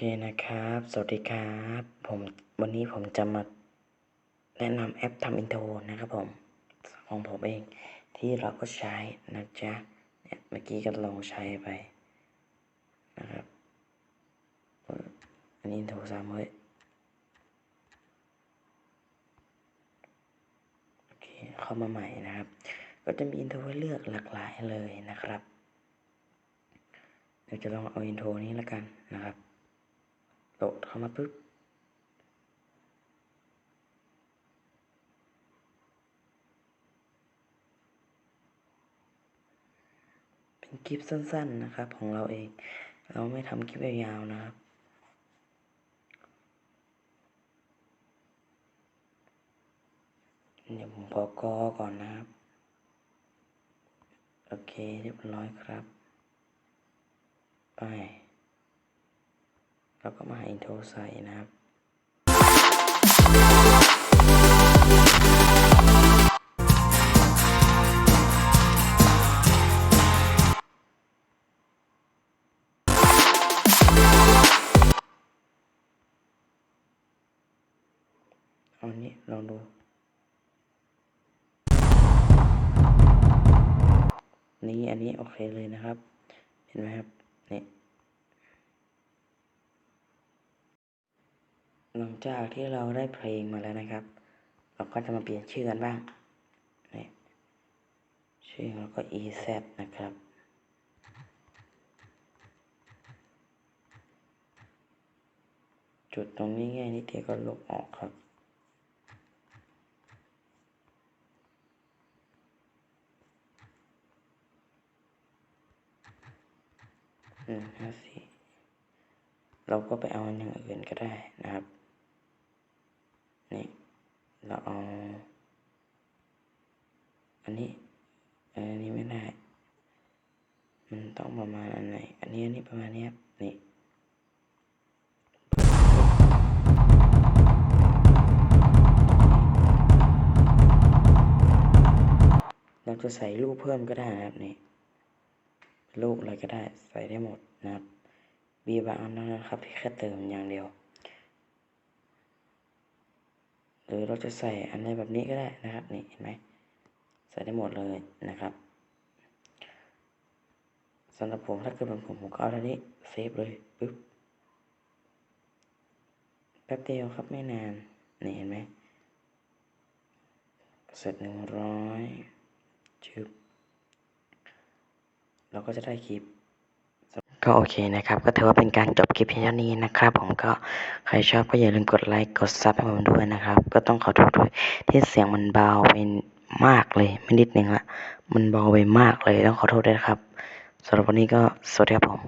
คนะครับ สวัสดีครับ ผมวันนี้ผมจะมาแนะนำแอปทำอินโทรนะครับผม ของผมเองที่เราก็ใช้นะจ๊ะเนี่ยเมื่อกี้ก็ลองใช้ไปนะครับ อันนี้อินโทรสามเว้ยโอเคเข้ามาใหม่นะครับ ก็จะมีอินโทรให้เลือกหลากหลายเลยนะครับเดี๋ยวจะลองเอาอินโทรนี้แล้วกันนะครับ โหลดเข้ามาปุ๊บเป็นคลิปสั้นๆนะครับ ของเราเอง เราไม่ทำคลิปยาวๆนะครับเดี๋ยวผมขอกอก่อนนะครับ โอเคเรียบร้อยครับ ไป เราก็มาหาอินโทรใส่นะครับ เอานนี้ลองดูนี่อันนี้โอเคเลยนะครับ เห็นไหมครับ นี่ หลังจากที่เราได้เพลงมาแล้วนะครับ เราก็จะมาเปลี่ยนชื่อกันบ้างนี่ชื่อเราก็ ez นะครับ จุดตรงนี้ง่ายนิดเดียวก็ลบออกครับหนึ่งห้าสี่เราก็ไปเอาอย่างอื่นก็ได้นะครับ เราเอา อันนี้อออันนี้ไม่ได้ มันต้องประมาณอันไหน อันนี้ อันนี้ประมาณนี้ครับ นี่เราจะใส่รูปเพิ่มก็ได้นะครับนี่รูปอะไรก็ได้ใส่ได้หมดนะครับมีบางอันนะครับที่แค่เติมอย่างเดียว หรือเราจะใส่อันในแบบนี้ก็ได้นะครับนี่เห็นไหมใส่ได้หมดเลยนะครับสำหรับผมถ้าเกิดเป็นผมผมก็เอาอันนี้เซฟเลยปึ๊บแป๊บเดียวครับไม่นานนี่เห็นไหมเสร็จหนึ่งร้อยชึบเราก็จะได้คลิป ก็โอเคนะครับ ก็ถือว่าเป็นการจบคลิปเพียงเท่านี้นะครับ ผมก็ใครชอบก็อย่าลืมกดไลค์กดซับให้ผมด้วยนะครับ ก็ต้องขอโทษด้วยที่เสียงมันเบาไปมากเลยไม่นิดนึงละมันเบาไปมากเลยต้องขอโทษด้วยครับสำหรับวันนี้ก็สวัสดีครับผม